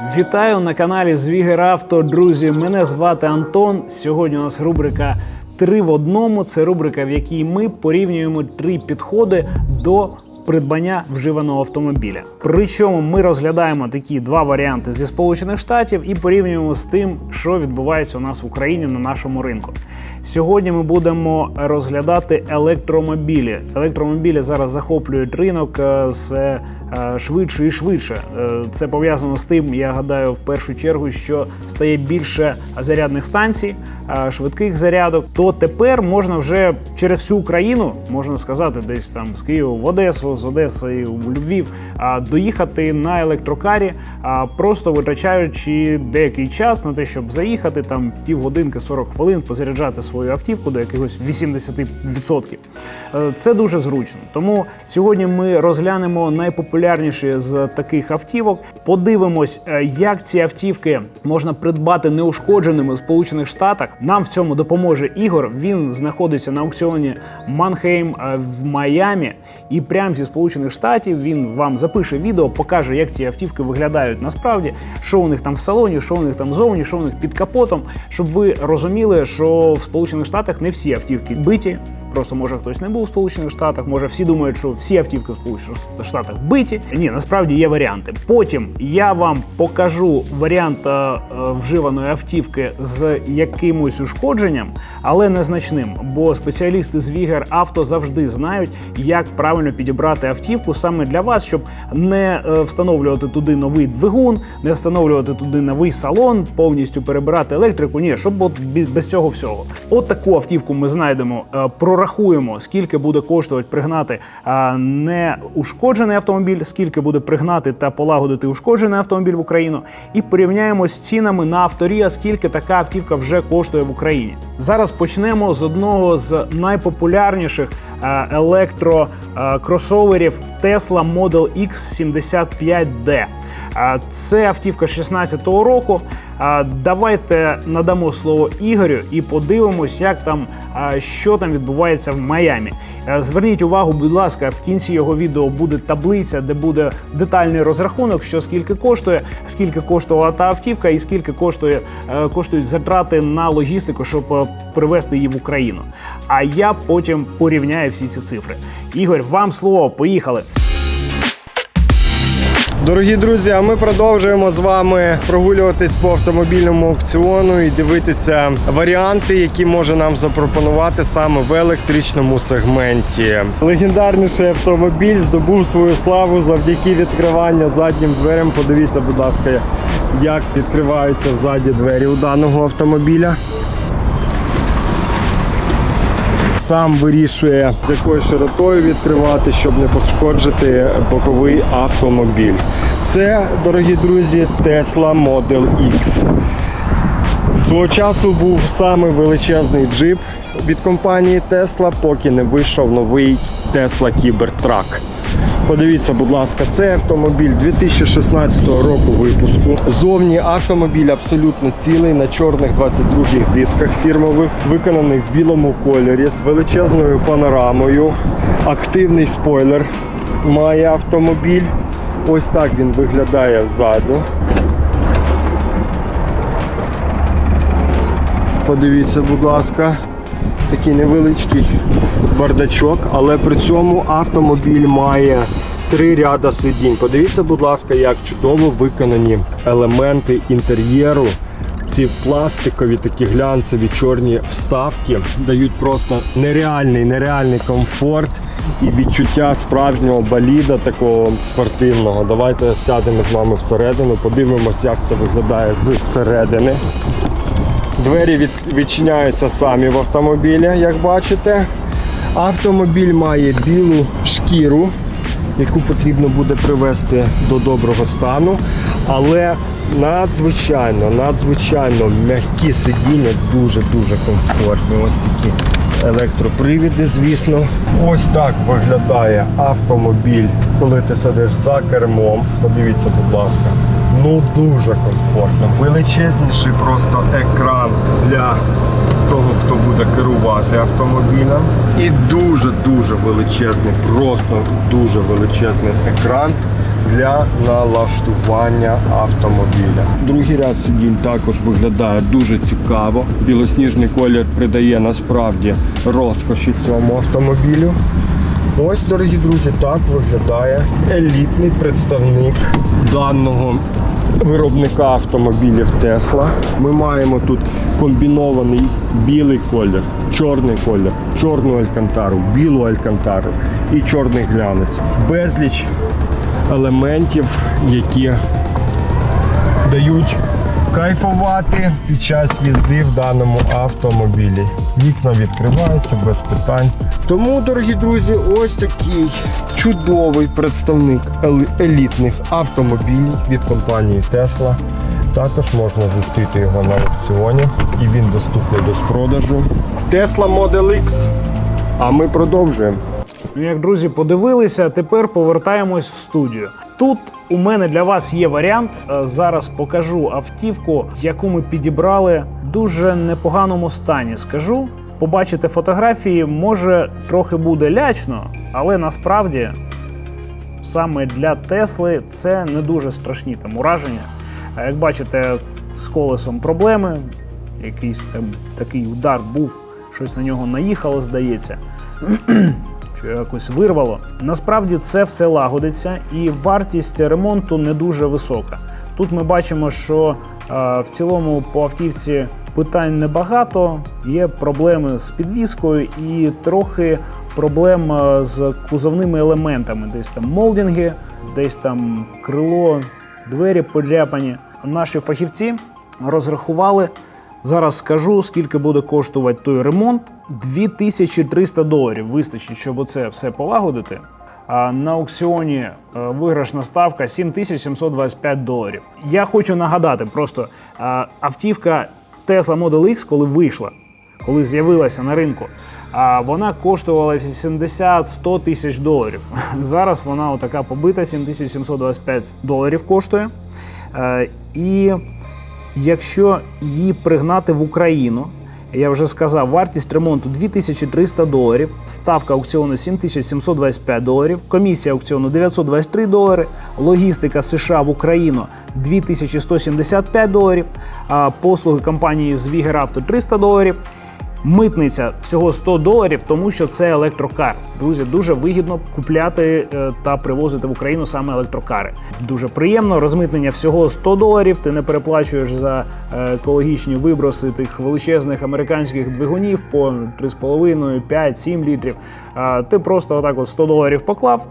Вітаю на каналі Звігер Авто. Друзі, мене звати Антон. Сьогодні у нас рубрика Три в одному. Це рубрика, в якій ми порівнюємо три підходи до придбання вживаного автомобіля. Причому ми розглядаємо такі два варіанти зі Сполучених Штатів і порівнюємо з тим, що відбувається у нас в Україні на нашому ринку. Сьогодні ми будемо розглядати електромобілі. Електромобілі зараз захоплюють ринок все швидше і швидше. Е, Це пов'язано з тим, я гадаю, в першу чергу, що стає більше зарядних станцій, е, швидких зарядок. То тепер можна вже через всю Україну, можна сказати, десь там з Києва в Одесу, з Одеси в Львів, доїхати на електрокарі, просто витрачаючи деякий час на те, щоб заїхати там півгодинки, 40 хвилин, позаряджати свою автівку до якихось 80%. Е, Це дуже зручно. Тому сьогодні ми розглянемо найпопулярніші з таких автівок. Подивимось, е, як ці автівки можна придбати неушкодженими в Сполучених Штатах. Нам в цьому допоможе Ігор. Він знаходиться на аукціоні Манхейм е, в Майамі. І прямо зі Сполучених Штатів він вам запише відео, покаже, як ці автівки виглядають насправді, що у них там в салоні, що у них там зовні, що у них під капотом, щоб ви розуміли, що в Сполучених Штатах не всі автівки биті. Просто може хтось не був у Сполучених Штатах, може всі думають, що всі автівки в Сполучених Штатах биті. Ні, насправді є варіанти. Потім я вам покажу варіант е, вживаної автівки з якимось ушкодженням, але незначним. Бо спеціалісти з Вігер Авто завжди знають, як правильно підібрати автівку саме для вас, щоб не е, встановлювати туди новий двигун, не встановлювати туди новий салон, повністю перебирати електрику. Ні, щоб от без цього всього. От таку автівку ми знайдемо, е, прорахуємо, скільки буде коштувати пригнати неушкоджений автомобіль, скільки буде пригнати та полагодити ушкоджений автомобіль в Україну, і порівняємо з цінами на авторія, скільки така автівка вже коштує в Україні. Зараз почнемо з одного з найпопулярніших електрокросоверів Tesla Model X75D. Це автівка 16-го року. Давайте надамо слово Ігорю і подивимось, як там що там відбувається в Майамі. Зверніть увагу, будь ласка, в кінці його відео буде таблиця, де буде детальний розрахунок, що скільки коштує, скільки коштувала та автівка, і скільки коштує коштують затрати на логістику, щоб привезти її в Україну. А я потім порівняю всі ці цифри. Ігор, вам слово, поїхали. Дорогі друзі, а ми продовжуємо з вами прогулюватись по автомобільному аукціону і дивитися варіанти, які може нам запропонувати саме в електричному сегменті. Легендарніший автомобіль здобув свою славу завдяки відкриванню заднім дверям. Подивіться, будь ласка, як відкриваються ззаді двері у даного автомобіля. Сам вирішує, з якою широтою відкривати, щоб не пошкоджити боковий автомобіль. Це, дорогі друзі, Tesla Model X. Свого часу був самий величезний джип від компанії Tesla, поки не вийшов новий Tesla Cybertruck. Подивіться, будь ласка, це автомобіль 2016 року випуску. Зовні автомобіль абсолютно цілий на чорних 22 дисках фірмових, виконаний в білому кольорі з величезною панорамою. Активний спойлер має автомобіль. Ось так він виглядає ззаду. Подивіться, будь ласка, такий невеличкий бардачок, але при цьому автомобіль має три ряда сидінь. Подивіться, будь ласка, як чудово виконані елементи інтер'єру. Ці пластикові такі глянцеві чорні вставки дають просто нереальний, нереальний комфорт і відчуття справжнього боліда такого спортивного. Давайте сядемо з вами всередину, подивимось, як це виглядає зсередини. Двері від, відчиняються самі в автомобілі, як бачите. Автомобіль має білу шкіру, яку потрібно буде привести до доброго стану. Але надзвичайно, надзвичайно м'які сидіння, дуже-дуже комфортні. Ось такі електропривіди, звісно. Ось так виглядає автомобіль, коли ти сидиш за кермом. Подивіться, будь ласка. Ну дуже комфортно. Величезніший просто екран для того, хто буде керувати автомобілем. І дуже-дуже величезний, просто дуже величезний екран для налаштування автомобіля. Другий ряд сидінь також виглядає дуже цікаво. Білосніжний колір придає насправді розкоші цьому автомобілю. Ось, дорогі друзі, так виглядає елітний представник даного виробника автомобілів Тесла. Ми маємо тут комбінований білий колір, чорний колір, чорну алькантару, білу алькантару і чорний глянець. Безліч елементів, які дають кайфувати під час їзди в даному автомобілі. Вікна відкриваються без питань. Тому, дорогі друзі, ось такий чудовий представник елітних автомобілів від компанії Tesla. Також можна зустріти його на аукціоні і він доступний до продажу. Tesla Model X. А ми продовжуємо. Ну, як друзі, подивилися, тепер повертаємось в студію. Тут у мене для вас є варіант. Е, Зараз покажу автівку, яку ми підібрали в дуже непоганому стані. Скажу, побачите фотографії, може трохи буде лячно, але насправді саме для Тесли це не дуже страшні там ураження. А як бачите, з колесом проблеми, якийсь там такий удар був, щось на нього наїхало, здається що якось вирвало. Насправді це все лагодиться, і вартість ремонту не дуже висока. Тут ми бачимо, що е, в цілому по автівці питань небагато, є проблеми з підвіскою і трохи проблем е, з кузовними елементами. Десь там молдинги, десь там крило, двері подряпані. Наші фахівці розрахували Зараз скажу, скільки буде коштувати той ремонт. 2300 доларів вистачить, щоб оце все полагодити. А на аукціоні е, виграшна ставка 7725 доларів. Я хочу нагадати, просто е, автівка Tesla Model X, коли вийшла, коли з'явилася на ринку, вона коштувала 80-100 тисяч доларів. Зараз вона отака побита, 7725 доларів коштує. Е, І Якщо її пригнати в Україну, я вже сказав, вартість ремонту 2300 доларів, ставка аукціону 7725 доларів, комісія аукціону 923 долари, логістика США в Україну 2175 доларів, послуги компанії з Авто 300 доларів. Митниця всього 100 доларів, тому що це електрокар. Друзі, дуже вигідно купляти е, та привозити в Україну саме електрокари. Дуже приємно. Розмитнення всього 100 доларів. Ти не переплачуєш за е, екологічні виброси тих величезних американських двигунів по 3,5, 5, 7 літрів. Ти просто отак от 100 доларів поклав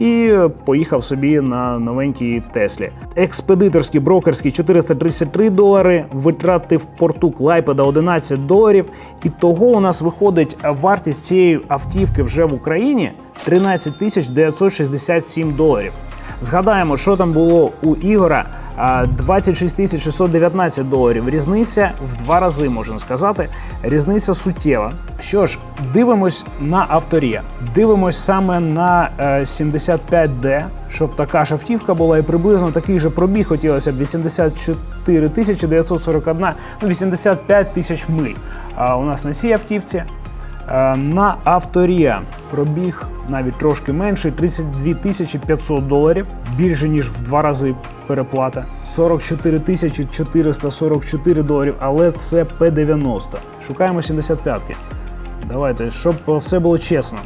і поїхав собі на новенькій Теслі. Експедиторський брокерський 433 долари, витрати в порту Клайпеда 11 доларів. І того у нас виходить вартість цієї автівки вже в Україні 13 тисяч 967 доларів. Згадаємо, що там було у Ігора а, 26 тисяч 619 доларів. Різниця в два рази можна сказати. Різниця суттєва. Що ж, дивимось на авторія. Дивимось саме на е, 75D, щоб така ж автівка була і приблизно такий же пробіг. Хотілося б 84 тисячі 941, ну 85 тисяч миль. А у нас на цій автівці. Е, На авторія пробіг навіть трошки менший 32 тисячі 500 доларів, більше ніж в два рази переплата. 44 тисячі 444 доларів, але це П90. Шукаємо 75-ки. Давайте, щоб все було чесно.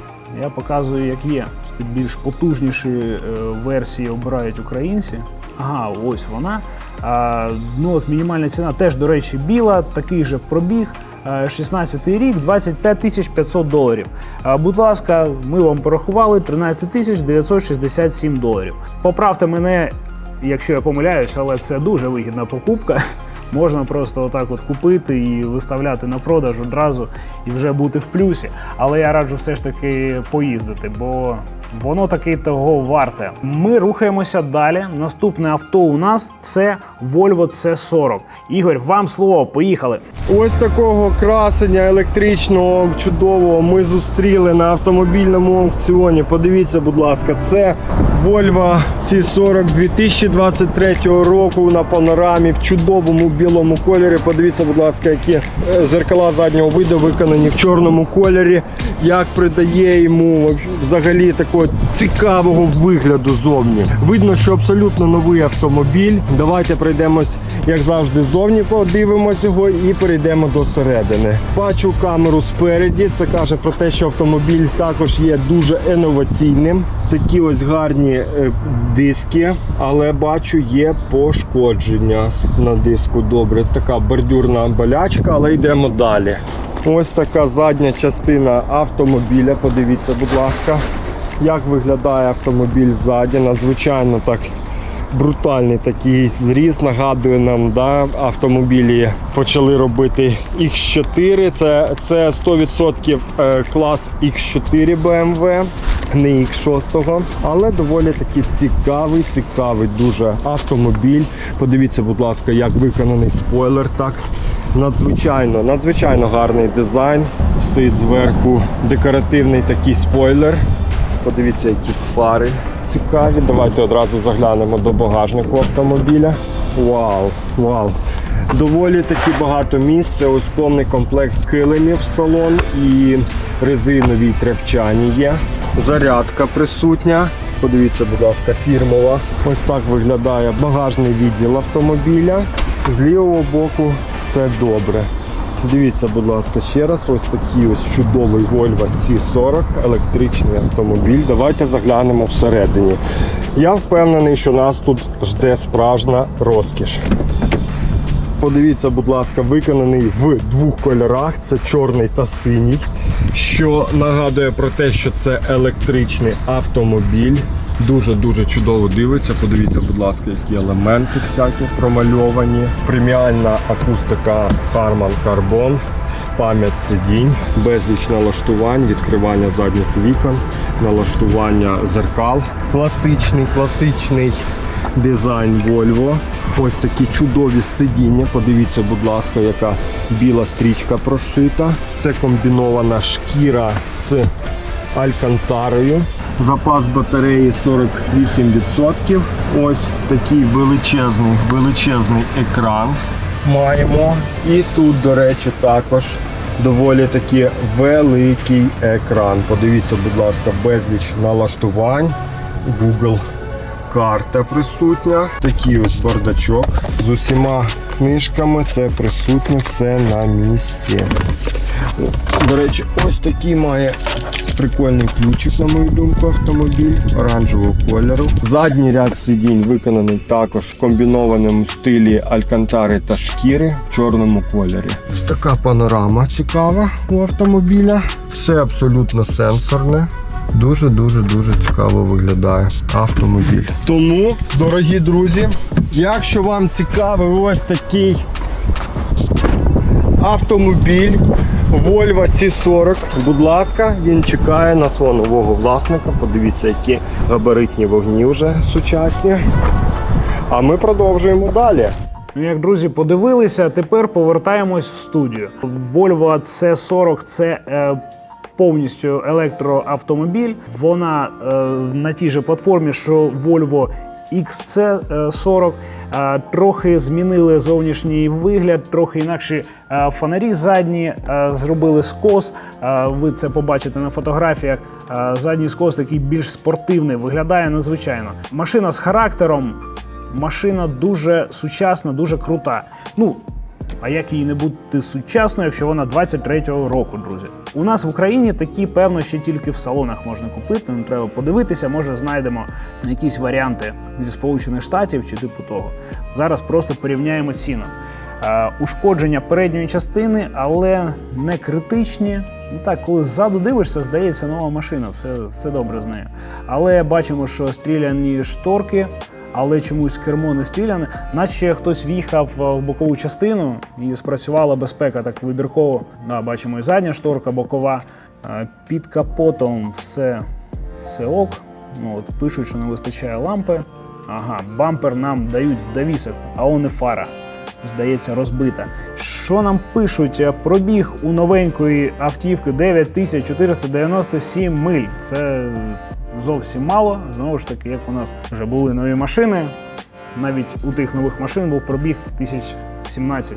Я показую, як є. Більш потужніші е, версії обирають українці. Ага, ось вона. А, ну от мінімальна ціна теж, до речі, біла, такий же пробіг. 16 рік, 25 тисяч 500 доларів. Будь ласка, ми вам порахували 13 тисяч 967 доларів. Поправте мене, якщо я помиляюсь, але це дуже вигідна покупка. Можна просто отак от купити і виставляти на продаж одразу і вже бути в плюсі. Але я раджу все ж таки поїздити, бо воно таки того варте. Ми рухаємося далі. Наступне авто у нас це Volvo C40. Ігор, вам слово, поїхали. Ось такого красення електричного чудового ми зустріли на автомобільному аукціоні. Подивіться, будь ласка, це Volvo C40 2023 року на панорамі в чудовому білому кольорі. Подивіться, будь ласка, які е, зеркала заднього виду виконані в чорному кольорі. Як придає йому взагалі такого цікавого вигляду зовні. Видно, що абсолютно новий автомобіль. Давайте пройдемось, як завжди, ззовні, подивимось його і перейдемо до середини. Бачу камеру спереді. Це каже про те, що автомобіль також є дуже інноваційним. Такі ось гарні е, диски, але бачу, є пошкодження на диску. Добре, така бордюрна болячка, але йдемо далі. Ось така задня частина автомобіля. Подивіться, будь ласка, як виглядає автомобіль ззаді. Надзвичайно так брутальний такий зріз. Нагадує нам, да, автомобілі почали робити X4. Це, це 100% е, клас X4 BMW. Не X6, але доволі таки цікавий, цікавий дуже автомобіль. Подивіться, будь ласка, як виконаний спойлер. Так, надзвичайно, надзвичайно гарний дизайн. Стоїть зверху декоративний такий спойлер. Подивіться, які фари цікаві. Давайте одразу заглянемо до багажнику автомобіля. Вау, вау. Доволі таки багато місць. Ось повний комплект килимів в салон і резинові тряпчані є. Зарядка присутня. Подивіться, будь ласка, фірмова. Ось так виглядає багажний відділ автомобіля. З лівого боку все добре. Дивіться, будь ласка, ще раз, ось такий ось чудовий Volvo C40, електричний автомобіль. Давайте заглянемо всередині. Я впевнений, що нас тут жде справжня розкіш. Подивіться, будь ласка, виконаний в двох кольорах: це чорний та синій, що нагадує про те, що це електричний автомобіль. Дуже-дуже чудово дивиться. Подивіться, будь ласка, які елементи всякі промальовані. Преміальна акустика Harman Karbon, пам'ять сидінь, безліч налаштувань, відкривання задніх вікон, налаштування зеркал. Класичний, класичний дизайн Volvo. Ось такі чудові сидіння. Подивіться, будь ласка, яка біла стрічка прошита. Це комбінована шкіра з алькантарою. Запас батареї 48%. Ось такий величезний, величезний екран маємо. І тут, до речі, також доволі таки великий екран. Подивіться, будь ласка, безліч налаштувань. Google карта присутня. Такий ось бардачок з усіма книжками. Це присутнє все на місці. До речі, ось такий має прикольний ключик, на мою думку, автомобіль оранжевого кольору. Задній ряд сидінь виконаний також в комбінованому стилі алькантари та шкіри в чорному кольорі. Ось така панорама цікава у автомобіля. Все абсолютно сенсорне. Дуже дуже дуже цікаво виглядає автомобіль. Тому, дорогі друзі, якщо вам цікавий ось такий автомобіль Volvo C40. Будь ласка, він чекає на свого нового власника. Подивіться, які габаритні вогні вже сучасні. А ми продовжуємо далі. Ну, як друзі подивилися, тепер повертаємось в студію. Volvo C40 це е, повністю електроавтомобіль. Вона е, на тій же платформі, що Volvo XC40. Е, трохи змінили зовнішній вигляд, трохи інакші е, фонарі задні е, зробили скос. Ви це побачите на фотографіях. Задній скос такий більш спортивний, виглядає надзвичайно. Машина з характером. Машина дуже сучасна, дуже крута. Ну, а як її не бути сучасною, якщо вона 23-го року, друзі? У нас в Україні такі, певно, ще тільки в салонах можна купити. Не треба подивитися, може знайдемо якісь варіанти зі Сполучених Штатів чи типу того. Зараз просто порівняємо ціну. Е, ушкодження передньої частини, але не критичні. Ну так, коли ззаду дивишся, здається, нова машина, все, все добре з нею. Але бачимо, що стріляні шторки, але чомусь кермо не стріляне, наче хтось в'їхав в бокову частину і спрацювала безпека так вибірково. Да, бачимо і задня шторка бокова. Е, Під капотом все, все ок. Ну, от, пишуть, що не вистачає лампи. Ага, бампер нам дають в довісок, а он і фара. Здається, розбита. Що нам пишуть? Е, Пробіг у новенької автівки 9497 миль. Це зовсім мало. Знову ж таки, як у нас вже були нові машини, навіть у тих нових машин був пробіг 1017.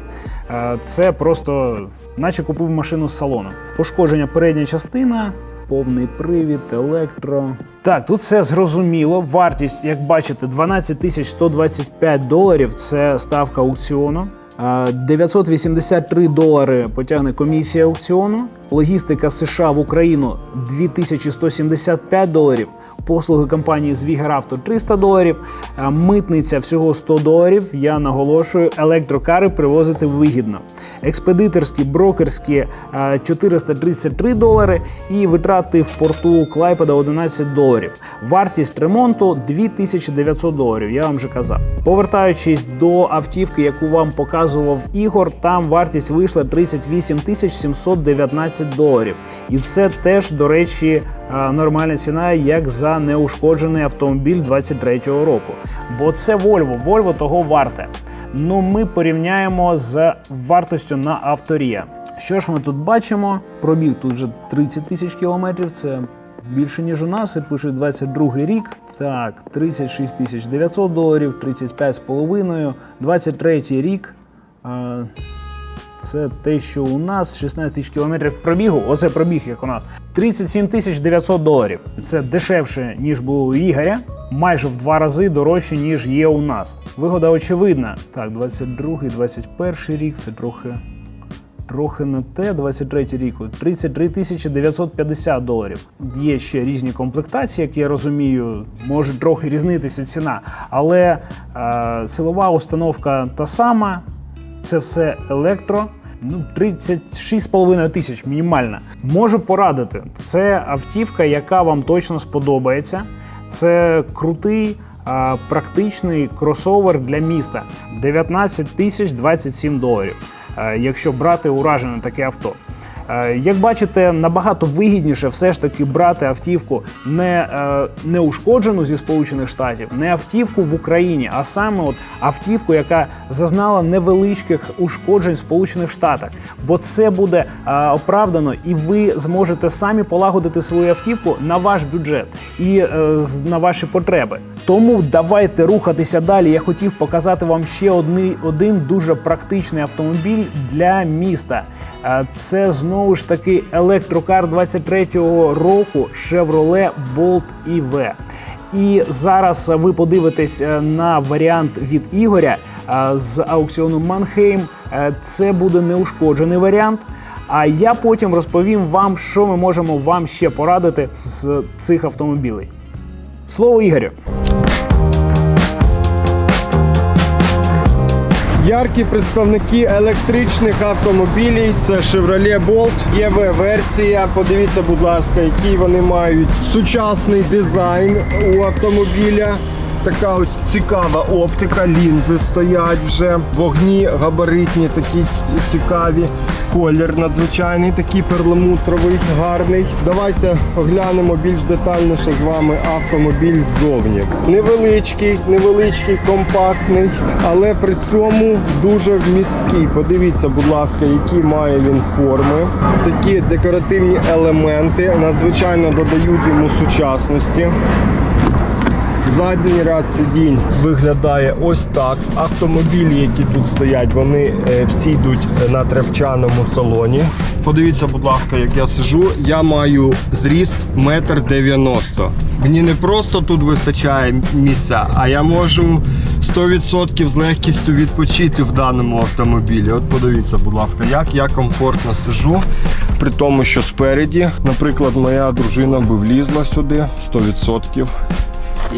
Е, Це просто, наче купив машину з салону. Пошкодження передня частина, повний привід, електро. Так, тут все зрозуміло. Вартість, як бачите, 12 тисяч 125 доларів. Це ставка аукціону. Е, 983 долари потягне комісія аукціону. Логістика США в Україну 2175 доларів. Послуги компанії Звігеравто 300 доларів, е, митниця всього 100 доларів. Я наголошую, електрокари привозити вигідно. Експедиторські, брокерські е, 433 долари і витрати в порту Клайпеда 11 доларів. Вартість ремонту 2900 доларів. Я вам вже казав. Повертаючись до автівки, яку вам показував Ігор, там вартість вийшла 38 тисяч 719 доларів. І це теж, до речі, е, нормальна ціна, як за неушкоджений автомобіль 23-го року. Бо це Volvo, Volvo того варте. Ну, ми порівняємо з вартостю на авторія. Що ж ми тут бачимо? Пробіг тут вже 30 тисяч кілометрів. Це більше ніж у нас. І пише 22 рік. Так, 36 тисяч 900 доларів, 35,5, 23 рік. Це те, що у нас 16 тисяч кілометрів пробігу. Оце пробіг, як у нас. 37 тисяч 900 доларів. Це дешевше, ніж було у Ігоря, майже в два рази дорожче, ніж є у нас. Вигода очевидна. Так, 22 21 рік це трохи. Трохи не те, 23 рік, 33 тисячі 950 доларів. Є ще різні комплектації, як я розумію, може трохи різнитися ціна, але е, силова установка та сама, це все електро. Ну, 36,5 тисяч мінімальна. Можу порадити. Це автівка, яка вам точно сподобається. Це крутий, практичний кросовер для міста. 19 тисяч 27 доларів. Якщо брати уражене таке авто. Е, Як бачите, набагато вигідніше все ж таки брати автівку не, е, не ушкоджену зі Сполучених Штатів, не автівку в Україні, а саме от автівку, яка зазнала невеличких ушкоджень в Сполучених Штатах. Бо це буде е, оправдано, і ви зможете самі полагодити свою автівку на ваш бюджет і на ваші потреби. Тому давайте рухатися далі. Я хотів показати вам ще одний, один дуже практичний автомобіль для міста. Це знову ж таки електрокар 23-го року Chevrolet Bolt EV. І зараз ви подивитесь е, на варіант від Ігоря е, з аукціону Манхейм. Це буде неушкоджений варіант. А я потім розповім вам, що ми можемо вам ще порадити з цих автомобілей. Слово Ігорю. Яркі представники електричних автомобілів це Chevrolet Bolt, єв версія. Подивіться, будь ласка, який вони мають сучасний дизайн у автомобіля. Така ось цікава оптика, лінзи стоять вже, вогні габаритні, такі цікаві. Колір надзвичайний, такий перламутровий, гарний. Давайте оглянемо більш детальніше з вами автомобіль ззовні. Невеличкий, невеличкий, компактний, але при цьому дуже вмісткий. Подивіться, будь ласка, які має він форми. Такі декоративні елементи надзвичайно додають йому сучасності. Задній ряд сидінь виглядає ось так. Автомобілі, які тут стоять, вони е, всі йдуть на тряпчаному салоні. Подивіться, будь ласка, як я сижу. Я маю зріст 1,90 м. Мені не просто тут вистачає місця, а я можу 100% з легкістю відпочити в даному автомобілі. От подивіться, будь ласка, як я комфортно сижу. При тому, що спереді, наприклад, моя дружина би влізла сюди 100%.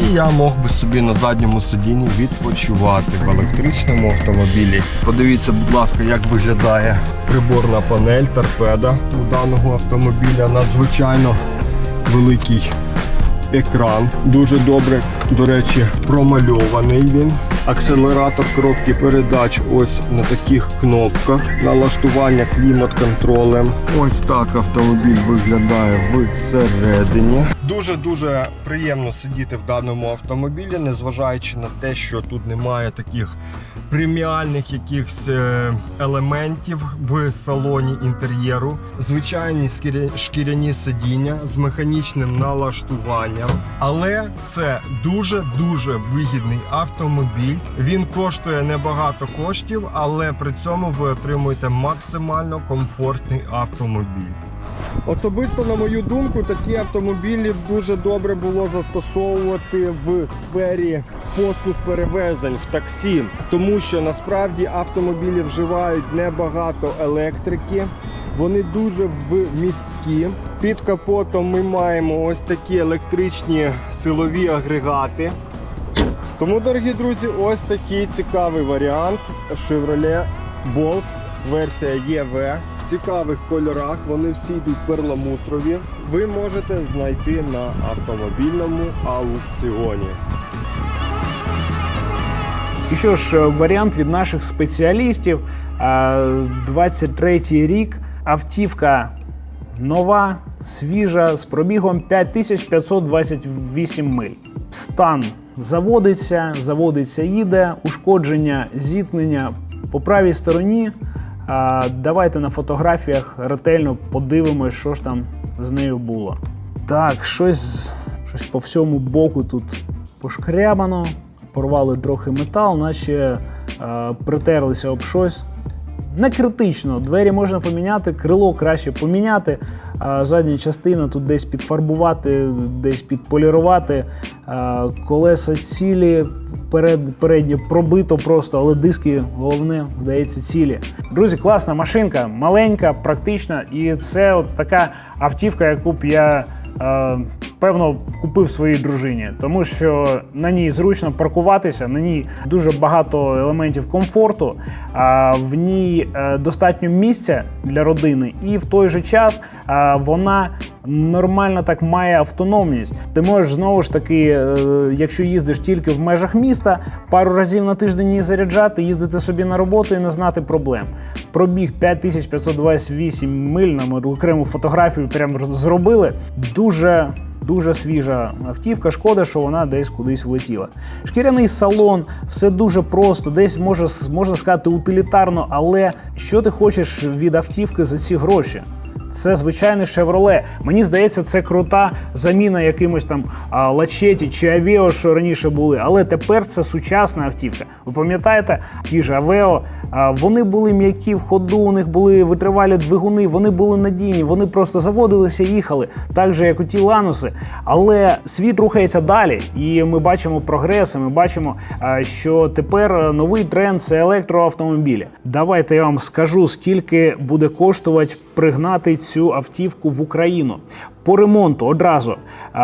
І я мог би собі на задньому сидінні відпочивати в електричному автомобілі. Подивіться, будь ласка, як виглядає приборна панель торпеда у даного автомобіля. Надзвичайно великий екран. Дуже добре, до речі, промальований він. Акселератор коробки передач ось на таких кнопках. Налаштування клімат-контролем. Ось так автомобіль виглядає всередині. Дуже дуже приємно сидіти в даному автомобілі, незважаючи на те, що тут немає таких преміальних якихось е, елементів в салоні інтер'єру. Звичайні шкіряні сидіння з механічним налаштуванням. Але це дуже дуже вигідний автомобіль. Він коштує небагато коштів, але при цьому ви отримуєте максимально комфортний автомобіль. Особисто, на мою думку, такі автомобілі дуже добре було застосовувати в сфері послуг перевезень в таксі, тому що насправді автомобілі вживають небагато електрики. Вони дуже вмісткі. Під капотом ми маємо ось такі електричні силові агрегати. Тому, дорогі друзі, ось такий цікавий варіант Chevrolet Bolt версія EV. Цікавих кольорах, вони всі йдуть перламутрові. Ви можете знайти на автомобільному аукціоні. І що ж, е, варіант від наших спеціалістів. Е, 23-й рік. Автівка нова, свіжа, з пробігом 5528 миль. Стан заводиться, заводиться, їде, ушкодження, зіткнення по правій стороні. Давайте на фотографіях ретельно подивимось, що ж там з нею було. Так, щось, щось по всьому боку тут пошкрябано, порвали трохи метал, наче е, притерлися об щось. Не критично, двері можна поміняти, крило краще поміняти, задня частина тут десь підфарбувати, десь підполірувати. Колеса цілі, перед, переднє пробито просто, але диски, головне, здається, цілі. Друзі, класна машинка, маленька, практична, і це от така автівка, яку б я. Певно, купив своїй дружині, тому що на ній зручно паркуватися, на ній дуже багато елементів комфорту, в ній е, достатньо місця для родини, і в той же час вона нормально так має автономність. Ти можеш знову ж таки, е, якщо їздиш тільки в межах міста, пару разів на тиждень її заряджати, їздити собі на роботу і не знати проблем. Пробіг 5528 миль, нам окрему фотографію прямо зробили. Дуже Дуже свіжа автівка, шкода, що вона десь кудись влетіла. Шкіряний салон, все дуже просто, десь може, можна сказати утилітарно, але що ти хочеш від автівки за ці гроші? Це звичайний Chevrolet. Мені здається, це крута заміна якимось там Лачеті чи Авео, що раніше були. Але тепер це сучасна автівка. Ви пам'ятаєте, ті ж Авео, вони були м'які в ходу, у них були витривалі двигуни, вони були надійні, вони просто заводилися їхали, так же, як у ті лануси. Але світ рухається далі, і ми бачимо прогрес, і ми бачимо, що тепер новий тренд це електроавтомобілі. Давайте я вам скажу, скільки буде коштувати пригнати цю автівку в Україну. По ремонту одразу а,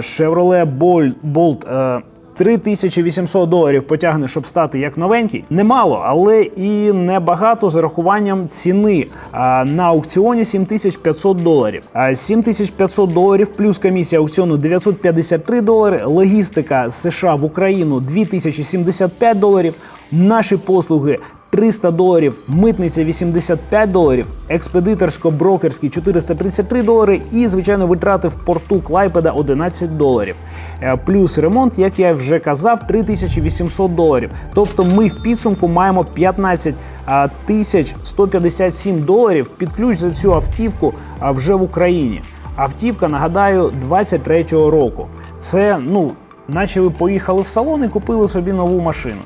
Chevrolet Bolt, Bolt е, 3800 доларів потягне, щоб стати як новенький. Немало, але і небагато з рахуванням ціни. А, на аукціоні 7500 доларів. А, 7500 доларів плюс комісія аукціону 953 долари. Логістика США в Україну 2075 доларів. Наші послуги 300 доларів, митниця 85 доларів, експедиторсько-брокерський 433 долари і, звичайно, витрати в порту Клайпеда 11 доларів. Е, Плюс ремонт, як я вже казав, 3800 доларів. Тобто ми в підсумку маємо 15 а, тисяч 157 доларів під ключ за цю автівку вже в Україні. Автівка, нагадаю, 23-го року. Це, ну, наче ви поїхали в салон і купили собі нову машину.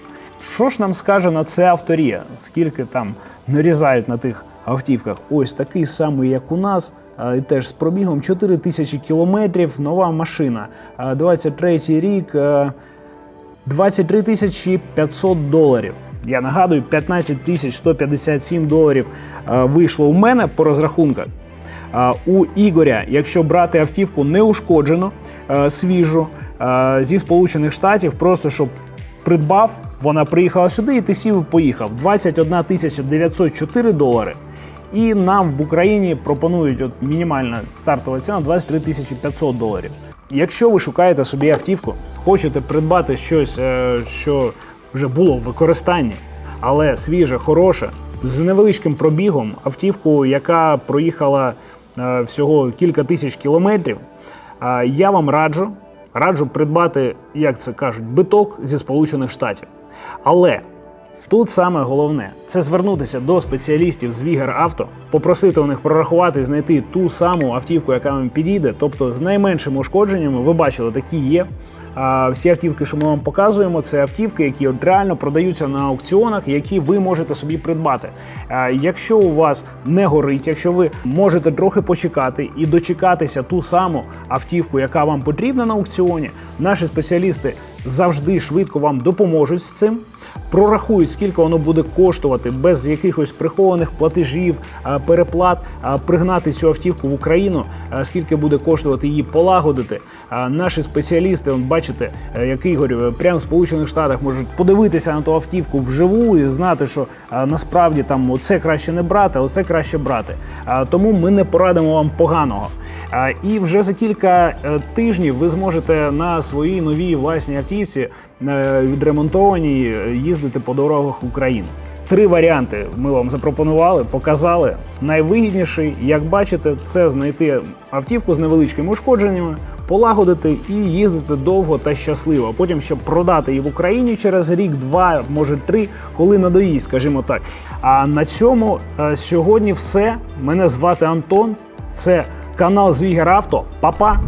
Що ж нам скаже на це авторія? Скільки там нарізають на тих автівках? Ось такий самий, як у нас, і теж з пробігом 4 тисячі кілометрів, нова машина. А, 23 рік, 23 тисячі 500 доларів. Я нагадую, 15 тисяч 157 доларів вийшло у мене по розрахунках. У Ігоря, якщо брати автівку неушкоджено, свіжу зі Сполучених Штатів, просто щоб придбав, вона приїхала сюди, і ти сів поїхав. 21 тисяча 904 долари. І нам в Україні пропонують от мінімальна стартова ціна 23 тисячі 500 доларів. Якщо ви шукаєте собі автівку, хочете придбати щось, е, що вже було в використанні, але свіже, хороше, з невеличким пробігом, автівку, яка проїхала е, всього кілька тисяч кілометрів, е, я вам раджу, раджу придбати, як це кажуть, биток зі Сполучених Штатів. Але Тут саме головне це звернутися до спеціалістів з Вігер Авто, попросити у них прорахувати і знайти ту саму автівку, яка вам підійде, тобто з найменшими ушкодженнями. Ви бачили, такі є. Всі автівки, що ми вам показуємо, це автівки, які от реально продаються на аукціонах, які ви можете собі придбати. Якщо у вас не горить, якщо ви можете трохи почекати і дочекатися ту саму автівку, яка вам потрібна на аукціоні, наші спеціалісти завжди швидко вам допоможуть з цим прорахують, скільки воно буде коштувати без якихось прихованих платежів, е, переплат, е, пригнати цю автівку в Україну, е, скільки буде коштувати її полагодити. Наші спеціалісти, бачите, як Ігор, прямо в Сполучених Штатах можуть подивитися на ту автівку вживу і знати, що насправді там оце краще не брати, оце краще брати. Тому ми не порадимо вам поганого. І вже за кілька е, тижнів ви зможете на своїй новій власній автівці е, відремонтованій е, їздити по дорогах України. Три варіанти ми вам запропонували, показали. Найвигідніший, як бачите, це знайти автівку з невеличкими ушкодженнями, полагодити і їздити довго та щасливо. Потім щоб продати її в Україні через рік, два, може три, коли надоїсть, скажімо так. А на цьому сьогодні все. Мене звати Антон. Це канал Звігер Авто. Па-па!